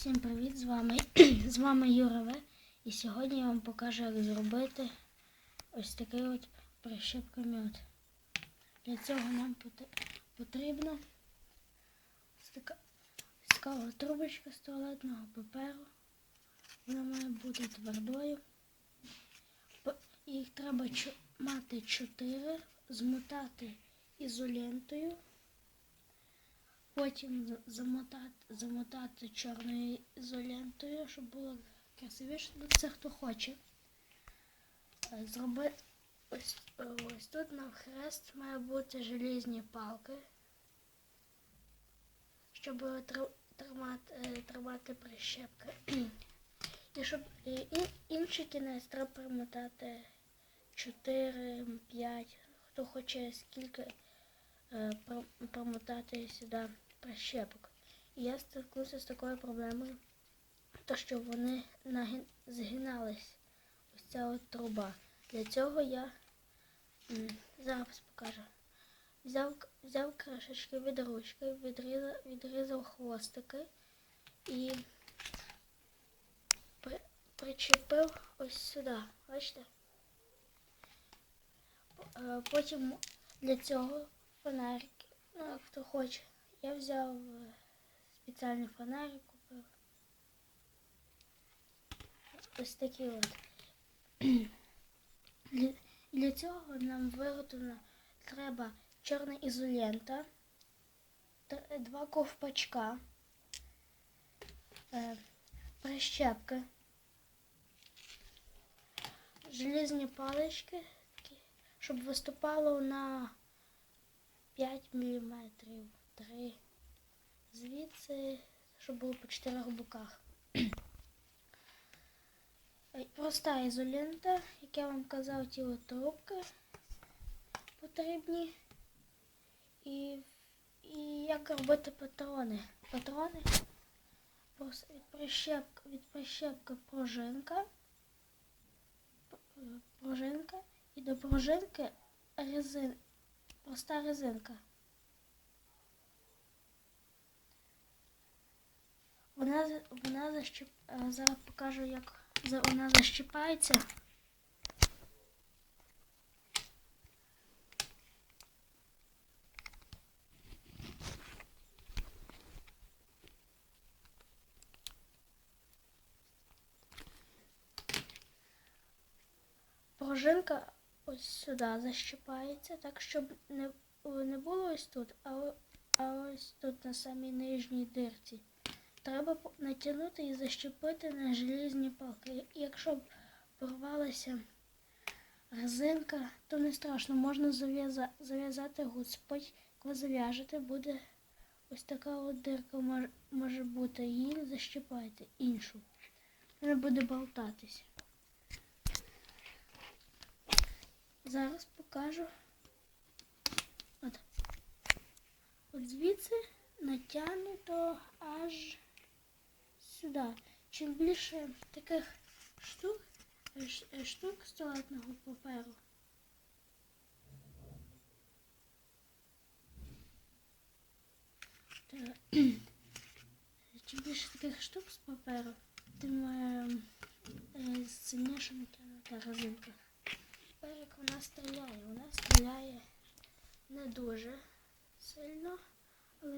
Всім привіт! З вами, з вами Юра В. І сьогодні я вам покажу, як зробити ось такий от прищепкомет. Для цього нам пот- потрібно ось така, ось така трубочка з туалетного паперу. Вона має бути твердою. Їх треба мати 4, змотати ізолентою. Потім замотати, замотати чорною ізолентою, щоб було красивіше. Ну, це хто хоче. Е, Зроби ось, е, ось тут навхрест має бути желізні палки, щоб тримати, е, тримати прищепки. І щоб і, і, інший кінець треба примотати 4, 5, хто хоче скільки е, промотати сюди прищепок. І я стикнувся з такою проблемою, то що вони наги- згинались. Ось ця от труба. Для цього я зараз покажу. Взяв, взяв кришечки від ручки, відрізав, відрізав хвостики і при, причепив ось сюди. Бачите? Е, Потім для цього фонарики. Ну, хто хоче. Я взяв е, спеціальний фонарик купив. Ось такі от. Для, цього нам виготовлено треба чорна ізолента, два ковпачка, е, прищепки, железні палички, щоб виступало на 5 мм. 3. Звідси, щоб було по 4 боках. Проста ізолента, як я вам казав, ті от трубки потрібні. І, і як робити патрони. Патрони від прищепки, від прищепки пружинка. Пружинка. І до пружинки резин, проста резинка. Вона, вона защіп... е, зараз покажу, як вона защіпається. Пружинка ось сюди защіпається, так щоб не, не було ось тут, а, а ось тут на самій нижній дирці. Треба натягнути і защепити на желізні палки. Якщо б порвалася резинка, то не страшно, можна зав'яза- зав'язати гуц. Потім, коли зав'яжете, буде ось така от дирка може бути. Її защіпайте іншу. Вона буде болтатися. Зараз покажу. От. От звідси натягнуто аж сюди. Чим більше таких штук, е, е, штук з туалетного паперу. Чим більше таких штук з паперу, тим е, е, сильніше натягнута резинка. Вона стріляє, вона стріляє не дуже сильно.